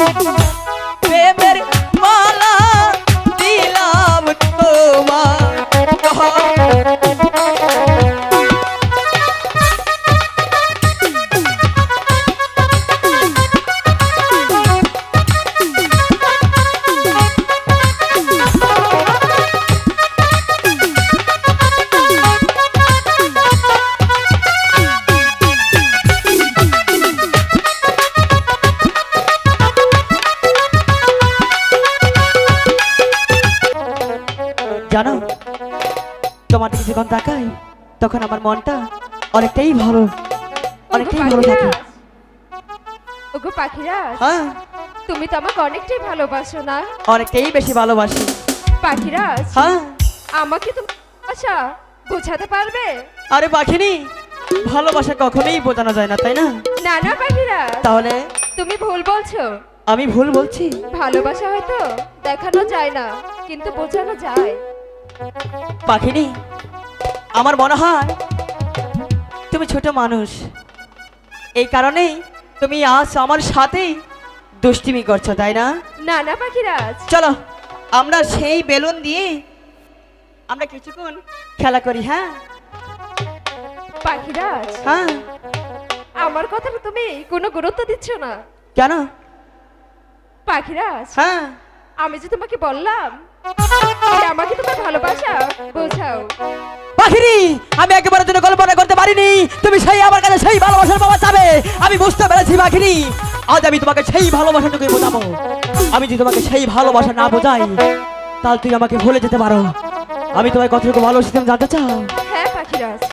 Thank you. জানো তোমার দিকে যখন তাকাই তখন আমার মনটা অনেকটাই ভালো অনেকটাই ভালো থাকে। ওগো পাখিরা হ্যাঁ? তুমি তো আমাকে অনেকটাই ভালোবাসো না? অনেকটাই বেশি ভালোবাসি। পাখিরা হ্যাঁ? আমাকে তুমি আচ্ছা বোঝাতে পারবে? আরে পাখিনি ভালোবাসা কখনোই বোঝানো যায় না তাই না? না না পাখিরা তাহলে? তুমি ভুল বলছো। আমি ভুল বলছি? ভালোবাসা হয়তো দেখানো যায় না কিন্তু বোঝানো যায়। পাখিনি আমার মনে হয় তুমি ছোট মানুষ। এই কারণেই তুমি আজ আমার সাথেই দুষ্টিমি করছ তাই না? না না পাখিরাজ। চলো আমরা সেই বেলুন দিয়ে আমরা কিছুক্ষণ খেলা করি হ্যাঁ? পাখিরাজ হ্যাঁ? আমার কথাটা তুমি কোনো গুরুত্ব দিচ্ছ না? কেন? পাখিরাজ হ্যাঁ? আমি যে তোমাকে বললাম আমাকে তোমার ভালোবাসা বোঝাও। পাখিরি আমি একেবারে জন্য কল্পনা করতে পারিনি। তুমি সেই আমার কাছে সেই ভালোবাসার বাবা যাবে আমি বুঝতে পেরেছি পাখিরি। আজ আমি তোমাকে সেই ভালোবাসাটুকু বোঝাবো। আমি যদি তোমাকে সেই ভালোবাসা না বোঝাই তাহলে তুই আমাকে ভুলে যেতে পারো। আমি তোমার কতটুকু ভালোবাসি তুমি জানতে চাও? হ্যাঁ পাখিরাজ।